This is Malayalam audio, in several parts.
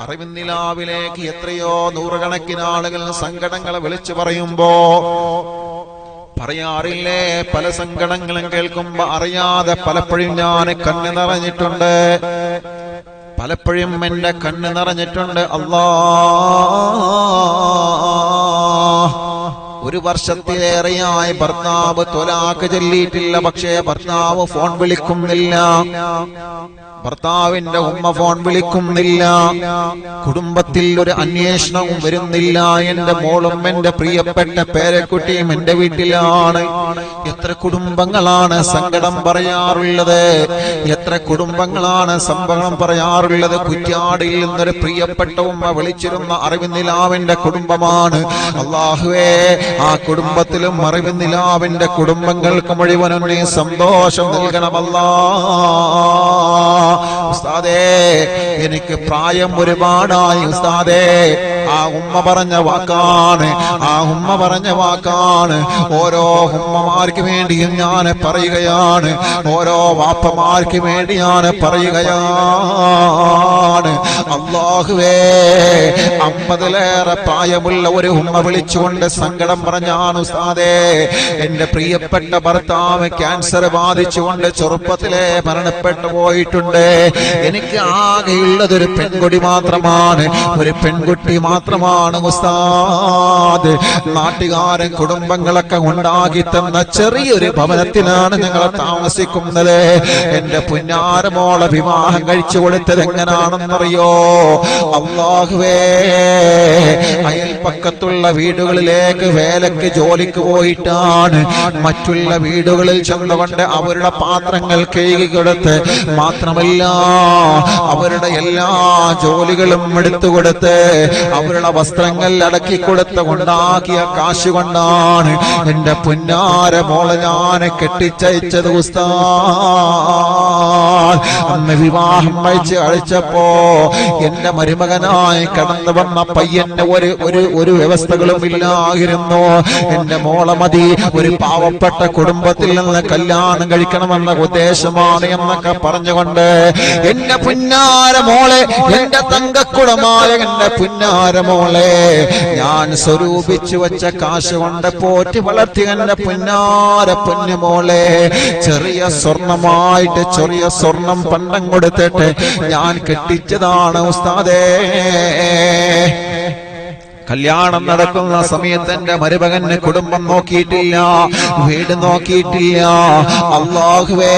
അറിവിന്ദിലാവിലേക്ക് എത്രയോ നൂറുകണക്കിന് ആളുകൾ സങ്കടങ്ങളെ വിളിച്ചു പറയുമ്പോ പറയാറില്ലേ പല സങ്കടങ്ങളും കേൾക്കുമ്പോ അറിയാതെ പലപ്പോഴും ഞാൻ കണ്ണു നിറഞ്ഞിട്ടുണ്ട്. പലപ്പോഴും എന്റെ കണ്ണ് നിറഞ്ഞിട്ടുണ്ട്. അള്ളാ! ഒരു വർഷത്തിലേറെയായി ഭർത്താവ് തൊലാക്ക് ചൊല്ലിയിട്ടില്ല പക്ഷേ ഭർത്താവ് ഫോൺ വിളിക്കുന്നില്ല. ഭർത്താവിന്റെ ഉമ്മ ഫോൺ വിളിക്കുന്നില്ല. കുടുംബത്തിൽ ഒരു അന്വേഷണവും വരുന്നില്ല. എന്റെ മോളും എന്റെ പ്രിയപ്പെട്ട പേരക്കുട്ടിയും എന്റെ വീട്ടിലാണ്. എത്ര കുടുംബങ്ങളാണ് സങ്കടം പറയാറുള്ളത്. എത്ര കുടുംബങ്ങളാണ് സംഭവം പറയാറുള്ളത്. കുറ്റ്യാടിയിൽ നിന്നൊരു പ്രിയപ്പെട്ട ഉമ്മ വിളിച്ചിരുന്ന അറിവിനിലാവിന്റെ കുടുംബമാണ്. അള്ളാഹുവേ ആ കുടുംബത്തിലും അറിവിനിലാവിന്റെ കുടുംബങ്ങൾക്ക് മുഴുവനും സന്തോഷം നൽകണമല്ലാ. ഉസ്താദേ എനിക്ക് പ്രായം ഒരുപാടായി ഉസ്താദേ ആ ഉമ്മ പറഞ്ഞ വാക്കാണ്. ആ ഉമ്മ പറഞ്ഞ വാക്കാണ്. ഓരോ ഉമ്മമാർക്ക് വേണ്ടിയും ഞാൻ പറയുകയാണ്. ഓരോ വാപ്പമാർക്ക് വേണ്ടി ഞാൻ പറയുകയാണ്. അള്ളാഹുവേ അമ്പതിലേറെ പ്രായമുള്ള ഒരു ഉമ്മ വിളിച്ചുകൊണ്ട് സങ്കടം പറഞ്ഞാണ് ഉസ്താദേ എന്റെ പ്രിയപ്പെട്ട ഭർത്താവ് ക്യാൻസർ ബാധിച്ചുകൊണ്ട് ചെറുപ്പത്തിലെ മരണപ്പെട്ടു പോയിട്ടുണ്ട്. എനിക്ക് ആകെയുള്ളത് ഒരു പെൺകുട്ടി മാത്രമാണ്. ഒരു പെൺകുട്ടി മാത്രമാണ് മുസ്താദ് നാട്ടുകാരൻ കുടുംബങ്ങളൊക്കെ ഉണ്ടാക്കി തന്ന ചെറിയൊരു ഭവനത്തിലാണ് ഞങ്ങൾ താമസിക്കുന്നത്. എന്റെ പുന്നാരമോളെ വിവാഹം കഴിച്ചു കൊടുത്തത് എങ്ങനാണെന്നറിയോ? അള്ളാഹുവേ അയൽപ്പക്കത്തുള്ള വീടുകളിലേക്ക് വേലക്ക് ജോലിക്ക് പോയിട്ടാണ് മറ്റുള്ള വീടുകളിൽ ചെന്നുകൊണ്ട് അവരുടെ പാത്രങ്ങൾ കഴുകി കൊടുത്ത് മാത്രമല്ല അവരുടെ എല്ലാ ജോലികളും എടുത്തു കൊടുത്ത് അവരുടെ വസ്ത്രങ്ങൾ അടക്കി കൊടുത്ത കൊണ്ടാക്കിയ കാശ് കൊണ്ടാണ് എന്റെ പുന്നാര മോളെ ഞാൻ കെട്ടിച്ചയച്ചത് ഉസ്താ അന്ന് വിവാഹം അയച്ച് അഴിച്ചപ്പോ എന്റെ മരുമകനായി കടന്നു വന്ന പയ്യന്റെ ഒരു ഒരു ഒരു വ്യവസ്ഥകളും ഇല്ലായിരുന്നു എന്റെ മോളെ മതി ഒരു പാവപ്പെട്ട കുടുംബത്തിൽ നിന്ന് കല്യാണം കഴിക്കണമെന്ന ഉദ്ദേശമാണ് എന്നൊക്കെ പറഞ്ഞുകൊണ്ട് എന്റെ പുന്നാര മോളെ എന്റെ തങ്കക്കുടമായ എന്റെ പുന്നാര മോളെ ഞാൻ സ്വരൂപിച്ചു വെച്ച കാശ് കൊണ്ട് പോറ്റി വളർത്തി എന്റെ പുന്നാര പൊന്നുമോളെ ചെറിയ സ്വർണമായിട്ട് ചെറിയ സ്വർണം പണ്ടം കൊടുത്തിട്ട് ഞാൻ കെട്ടിച്ചതാണ് ഉസ്താദേ. കല്യാണം നടക്കുന്ന സമയത്ത് എന്റെ മരുമകന് കുടുംബം നോക്കിയിട്ടില്ല വീട് നോക്കിയിട്ടില്ല. അള്ളാഹുവേ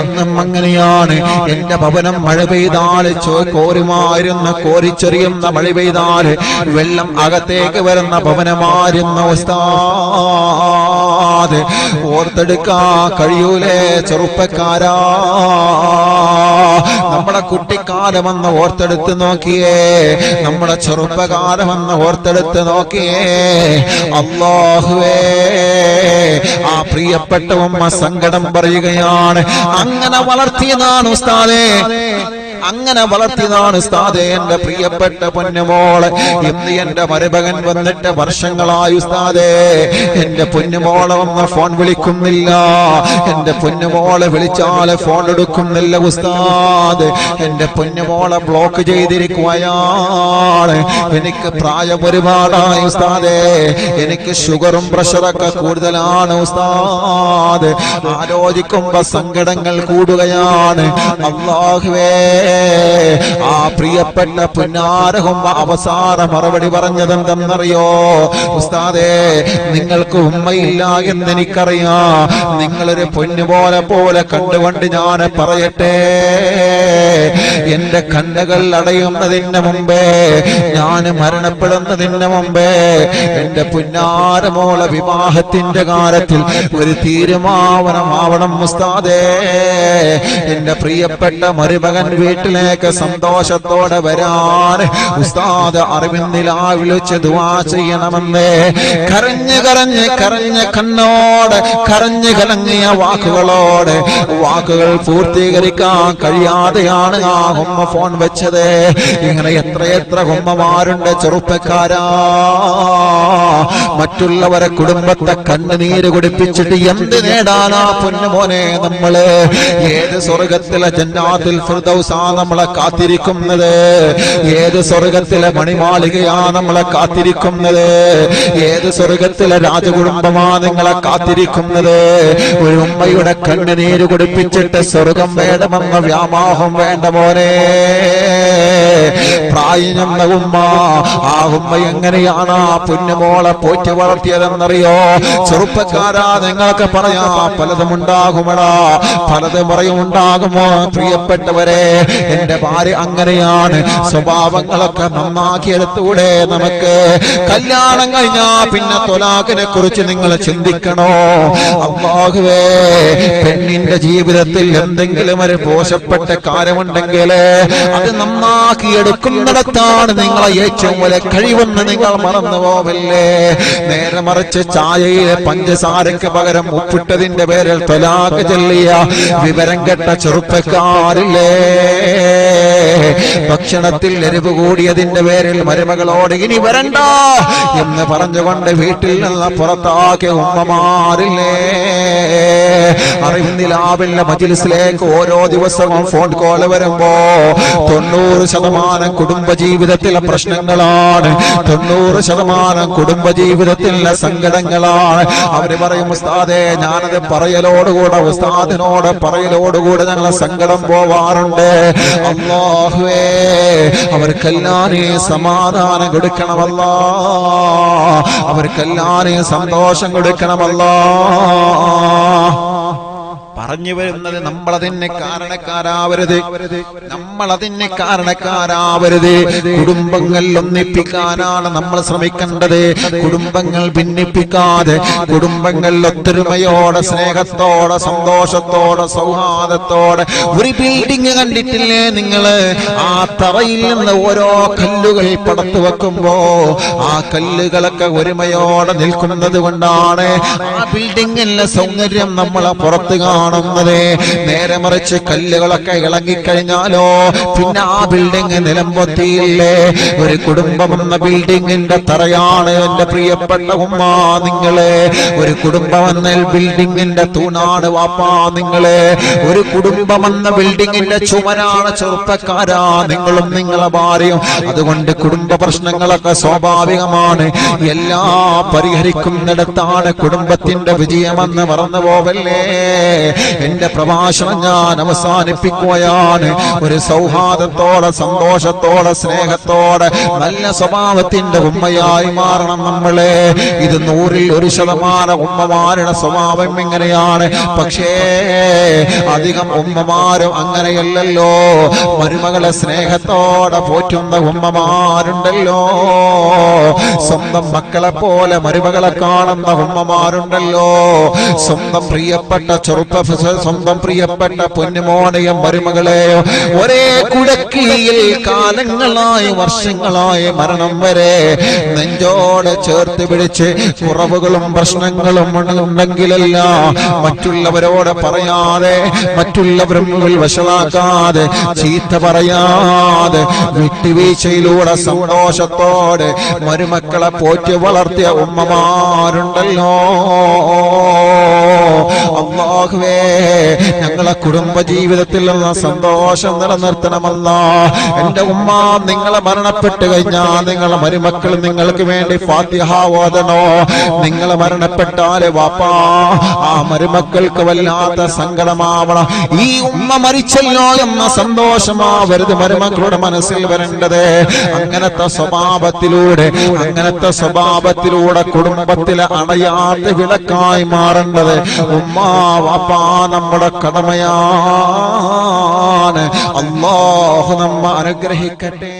അന്നും അങ്ങനെയാണ്. എന്റെ ഭവനം മഴ പെയ്താൽ കോരുമായിരുന്ന കോരിച്ചെറിയുന്ന മഴ പെയ്താൽ വെള്ളം അകത്തേക്ക് വരുന്ന ഭവനമായിരുന്ന ഉസ്താദ് ഓർത്തെടുക്കാ കഴിയൂലേ ചെറുപ്പക്കാരാ. നമ്മുടെ കുട്ടിക്കാലം കുട്ടിക്കാലമെന്ന് ഓർത്തെടുത്ത് നോക്കിയേ. നമ്മുടെ ചെറുപ്പകാലം ചെറുപ്പകാലമെന്ന് ഓർത്തെടുത്ത് നോക്കിയേ. അള്ളാഹുവേ ആ പ്രിയപ്പെട്ട ഉമ്മ സങ്കടം പറയുകയാണ്. അങ്ങനെ വളർത്തിയതാണ് ഉസ്താദേ. അങ്ങനെ വളർത്തിയതാണ് ഉസ്താദേ എന്റെ പ്രിയപ്പെട്ട പൊന്നുമോൾ. ഇന്ന് എന്റെ മരുമകൻ വന്നിട്ട് വർഷങ്ങളായി ഉസ്താദേ. എന്റെ പൊന്നുമോളെ വന്ന് ഫോൺ വിളിക്കുന്നില്ല. എന്റെ പൊന്നുമോളെ വിളിച്ചാൽ ഫോൺ എടുക്കുന്നില്ല ഉസ്താദ്. എന്റെ പൊന്നുമോളെ ബ്ലോക്ക് ചെയ്തിരിക്കുകയാണ്. എനിക്ക് പ്രായം ഒരുപാടായി ഉസ്താദേ. എനിക്ക് ഷുഗറും പ്രഷറൊക്കെ കൂടുതലാണ് ഉസ്താദ്. ആലോചിക്കുമ്പോ സങ്കടങ്ങൾ കൂടുകയാണ്. അള്ളാഹുവേ ആ പ്രിയപ്പെട്ട പുന്നാരഹും അവസാന മറുപടി പറഞ്ഞതെന്തെന്നറിയോ? ഉസ്താദേ നിങ്ങൾക്ക് ഉമ്മയില്ല എന്ന് എനിക്കറിയാം നിങ്ങളൊരു പൊന്നുപോലെ പോലെ കണ്ടുകൊണ്ട് ഞാൻ പറയട്ടെ. എന്റെ കണ്ണുകൾ അടയുന്നതിന് മുമ്പേ ഞാൻ മരണപ്പെടുന്നതിന് മുമ്പേ എന്റെ പുന്നാരമോള വിവാഹത്തിന്റെ കാലത്തിൽ ഒരു തീരുമാനമാവണം മുസ്താദേ എന്റെ പ്രിയപ്പെട്ട മരുമകൻ വീട്ടിലേക്ക് സന്തോഷത്തോടെ വരാൻ ഉസ്താദ് അറിവിന്ദിലാ വിളിച്ച് ദുവാ ചെയ്യണമെന്ന് കരഞ്ഞ് കരഞ്ഞ് കരഞ്ഞ കണ്ണോട് കരഞ്ഞ് കലങ്ങിയ വാക്കുകളോട് വാക്കുകൾ പൂർത്തീകരിക്കാൻ കഴിയാതെയാണ് ആ ഹുമ്മ ഫോൺ വെച്ചത്. ഇങ്ങനെ എത്രയെത്ര ഹുമ്മമാരുണ്ട് ചെറുപ്പക്കാരാ. മറ്റുള്ളവരെ കുടുംബത്തെ കണ്ണുനീര് കുടിപ്പിച്ചിട്ട് എന്ത് നേടാനാ പൊന്നുമോനെ നമ്മൾ? ഏത് സ്വർഗത്തിലെ ജന്നാത്തിൽ ഫിർദൗസാ നമ്മളെ കാത്തിരിക്കുന്നത്? ഏത് സ്വർഗത്തിലെ മണിമാളികയാ നമ്മളെ കാത്തിരിക്കുന്നത്? ഏത് സ്വർഗത്തിലെ രാജകുടുംബമാ നിങ്ങളെ കാത്തിരിക്കുന്നത്? ഒരു ഉമ്മയുടെ കണ്ണുനീര് കുടിപ്പിച്ചിട്ട് സ്വർഗം വേണമെന്ന വ്യാമോഹം വേണ്ട മോനെ. പ്രായഞ്ഞ ഉമ്മ ആ ഉമ്മ എങ്ങനെയാണ് ആ പുന്നുമോളെ പോറ്റി വളർത്തിയതെന്നറിയോ? ചെറുപ്പക്കാരാ നിങ്ങൾക്ക് പറയാ പലതും ഉണ്ടാകുമടാ പലതും പറയും ഉണ്ടാകുമോ പ്രിയപ്പെട്ടവരെ? എന്റെ ഭാര്യ അങ്ങനെയാണ്. സ്വഭാവങ്ങളൊക്കെ നന്നാക്കിയെടുത്തൂടെ നമുക്ക്? കല്യാണം കഴിഞ്ഞാ പിന്നെ തൊലാഖിനെ കുറിച്ച് നിങ്ങൾ ചിന്തിക്കണോ? അള്ളാഹുവേ പെണ്ണിന്റെ ജീവിതത്തിൽ എന്തെങ്കിലും ഒരു മോശപ്പെട്ട കാര്യമുണ്ടെങ്കിൽ അത് നന്നാക്കി എടുക്കുന്നിടത്താണ് നിങ്ങളെ ഏറ്റവും വലിയ കഴിവെന്ന് നിങ്ങൾ മറന്നു പോവല്ലേ? നേരെ മറിച്ച് ചായയിലെ പഞ്ചസാരയ്ക്ക് പകരം ഉപ്പിട്ടതിന്റെ പേരിൽ തൊലാക്ക് ചൊല്ലിയ വിവരം കെട്ട ചെറുപ്പക്കാരില്ലേ? ഭക്ഷണത്തിൽ എരിവ് കൂടിയതിന്റെ പേരിൽ മരുമകളോട് ഇനി വരണ്ട എന്ന് പറഞ്ഞുകൊണ്ട് വീട്ടിൽ നിന്ന് പുറത്താക്കിയ ഉമ്മമാരില്ലേ? അറിവിന്ദിലാവില്ല മജിലിസിലേക്ക് ഓരോ ദിവസവും ഫോൺ കോൾ വരുമ്പോ തൊണ്ണൂറ് ശതമാനം കുടുംബ ജീവിതത്തിലെ പ്രശ്നങ്ങളാണ്. തൊണ്ണൂറ് ശതമാനം കുടുംബ ജീവിതത്തിലെ സങ്കടങ്ങളാണ്. അവർ പറയും ഉസ്താദേ ഞാനത് പറയലോടുകൂടെ ഉസ്താദിനോട് പറയലോടുകൂടെ ഞങ്ങളെ സങ്കടം പോവാറുണ്ട്. അള്ളാഹുവേ അവർക്കെല്ലാം സമാധാനം കൊടുക്കണമല്ല. അവർക്കെല്ലാം നീ സന്തോഷം കൊടുക്കണമല്ല. പറഞ്ഞു വരുന്നത് നമ്മളതിന് കാരണക്കാരാവരുത്. നമ്മളതിന് കാരണക്കാരാവരുത്. കുടുംബങ്ങൾ ഒന്നിപ്പിക്കാനാണ് നമ്മൾ ശ്രമിക്കേണ്ടത്. കുടുംബങ്ങൾ ഭിന്നിപ്പിക്കാതെ കുടുംബങ്ങൾ ഒത്തൊരുമയോടെ സ്നേഹത്തോടെ സന്തോഷത്തോടെ സൗഹാർദ്ദത്തോടെ. ഒരു ബിൽഡിംഗ് കണ്ടിട്ടില്ലേ നിങ്ങൾ? ആ തറയിൽ നിന്ന് ഓരോ കല്ലുകൾ പടത്തു വെക്കുമ്പോ ആ കല്ലുകളൊക്കെ ഒരുമയോടെ നിൽക്കുന്നത് കൊണ്ടാണ് ആ ബിൽഡിങ്ങിന്റെ സൗന്ദര്യം നമ്മളെ പുറത്ത് കാണുന്നത്. നേരെ മറിച്ച് കല്ലുകളൊക്കെ ഇളങ്ങിക്കഴിഞ്ഞാലോ പിന്നെ ആ ബിൽഡിംഗ് നിലമ്പൊത്തിയില്ലേ ഒരു കുടുംബം എന്ന ബിൽഡിങ്ങിന്റെ തറയാണ് എന്റെ പ്രിയപ്പെട്ട ഉമ്മ നിങ്ങളെ. ഒരു കുടുംബം എന്ന ബിൽഡിങ്ങിന്റെ തൂണാണ് വാപ്പാ നിങ്ങളെ. ഒരു കുടുംബം എന്ന ബിൽഡിങ്ങിന്റെ ചുമനാണ് ചെറുപ്പക്കാരാ നിങ്ങളും നിങ്ങളെ ഭാര്യയും. അതുകൊണ്ട് കുടുംബ പ്രശ്നങ്ങളൊക്കെ സ്വാഭാവികമാണ്. എല്ലാം പരിഹരിക്കുന്നിടത്താണ് കുടുംബത്തിന്റെ വിജയമെന്ന് മറന്നു പോവല്ലേ എന്റെ പ്രഭാഷണം ഞാൻ അവസാനിപ്പിക്കുകയാണ്. ഒരു സൗഹാർദ്ദത്തോടെ സന്തോഷത്തോടെ സ്നേഹത്തോടെ നല്ല സ്വഭാവത്തിന്റെ ഉമ്മയായി മാറണം നമ്മളെ. ഇത് നൂറിൽ ഒരു ശതമാനം ഉമ്മമാരുടെ സ്വഭാവം ഇങ്ങനെയാണ്. പക്ഷേ അധികം ഉമ്മമാരും അങ്ങനെയല്ലല്ലോ. മരുമകളെ സ്നേഹത്തോടെ പോറ്റുന്ന ഉമ്മമാരുണ്ടല്ലോ. സ്വന്തം മക്കളെ പോലെ മരുമകളെ കാണുന്ന ഉമ്മമാരുണ്ടല്ലോ. സ്വന്തം പ്രിയപ്പെട്ട ചെറുപ്പ സ്വന്തം പ്രിയപ്പെട്ട പൊന്നുമോനെയും മരുമകളെയോ ഒരേ കുടക്കീയിൽ കാലങ്ങളായി വർഷങ്ങളായി മരണം വരെ നെഞ്ചോട് ചേർത്ത് പിടിച്ച് കുറവുകളും പ്രശ്നങ്ങളും ഉണ്ടെങ്കിലല്ല മറ്റുള്ളവരോട് പറയാതെ മറ്റുള്ളവരും വഷളാക്കാതെ ചീത്ത പറയാതെ വിട്ടുവീഴ്ചയിലൂടെ സന്തോഷത്തോടെ മരുമക്കളെ പോറ്റി വളർത്തിയ ഉമ്മമാരുണ്ടല്ലോ. അള്ളാഹുവേ ഞങ്ങളെ കുടുംബ ജീവിതത്തിൽ നിന്ന് സന്തോഷം നിലനിർത്തണമല്ല. എന്റെ ഉമ്മ നിങ്ങളെ മരണപ്പെട്ടു കഴിഞ്ഞാൽ നിങ്ങളെ മരുമക്കൾ നിങ്ങൾക്ക് വേണ്ടി ഫാത്തിഹ ഓതണോ? നിങ്ങളെ മരണപ്പെട്ടാൽ വാപ്പാ? ആ മരുമക്കൾക്ക് വല്ലാത്ത സങ്കടമാവണം. ഈ ഉമ്മ മരിച്ചല്ലോ എന്ന സന്തോഷമാവരുത് മരുമക്കളുടെ മനസ്സിൽ വരേണ്ടത്. അങ്ങനത്തെ സ്വഭാവത്തിലൂടെ അങ്ങനത്തെ സ്വഭാവത്തിലൂടെ കുടുംബത്തിലെ അണയാതെ വിളക്കായി മാറേണ്ടത്. ഉമ്മ വാപ്പാ നമ്മുടെ കടമയാണ്. അള്ളാഹു നമ്മ അനുഗ്രഹിക്കട്ടെ.